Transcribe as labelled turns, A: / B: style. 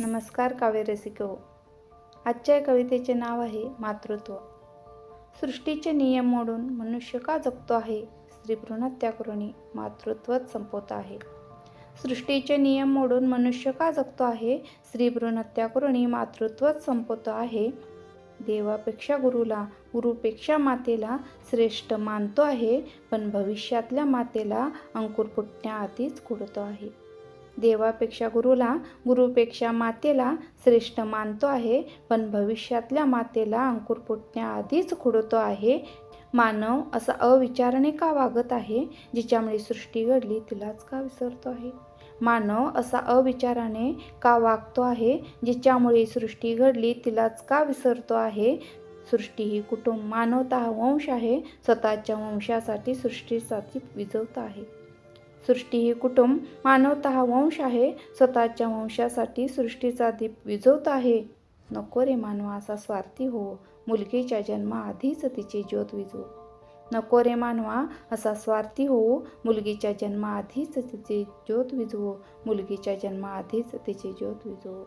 A: नमस्कार काव्य हो आजच्या कवितेचे नाव आहे मातृत्व. सृष्टीचे नियम मोडून मनुष्य का जगतो आहे? स्त्री भ्रूणहत्या करुणी मातृत्वच संपवत आहे. सृष्टीचे नियम मोडून मनुष्य का जगतो आहे? स्त्री भ्रूणहत्या करुणी मातृत्वच संपवतो आहे. देवापेक्षा गुरुला गुरुपेक्षा मातेला श्रेष्ठ मानतो आहे पण भविष्यातल्या मातेला अंकुर फुटण्याआधीच कुडतो आहे. देवापेक्षा गुरुला गुरुपेक्षा मातेला श्रेष्ठ मानतो आहे पण भविष्यातल्या मातेला अंकुर फुटण्याआधीच खुडतो आहे. मानव असा अविचाराने का वागत आहे जिच्यामुळे सृष्टी घडली तिलाच का विसरतो आहे? मानव असा अविचाराने का वागतो आहे जिच्यामुळे सृष्टी घडली तिलाच का विसरतो आहे? सृष्टी ही कुटुंब मानवता हा वंश आहे स्वतःच्या वंशासाठी सृष्टीसाठी विजवत आहे. सृष्टी ही कुटुंब मानवत हा वंश आहे. स्वतःच्या वंशासाठी सृष्टीचा दीप विझवत आहे. नको रे मानवा असा स्वार्थी हो. मुलगीच्या जन्माआधीच तिची ज्योत विझवू. नको रे मानवा असा स्वार्थी हो. मुलगीच्या जन्माआधीच तिचे ज्योत विझवू. मुलगीच्या जन्माआधीच तिची ज्योत विझवू.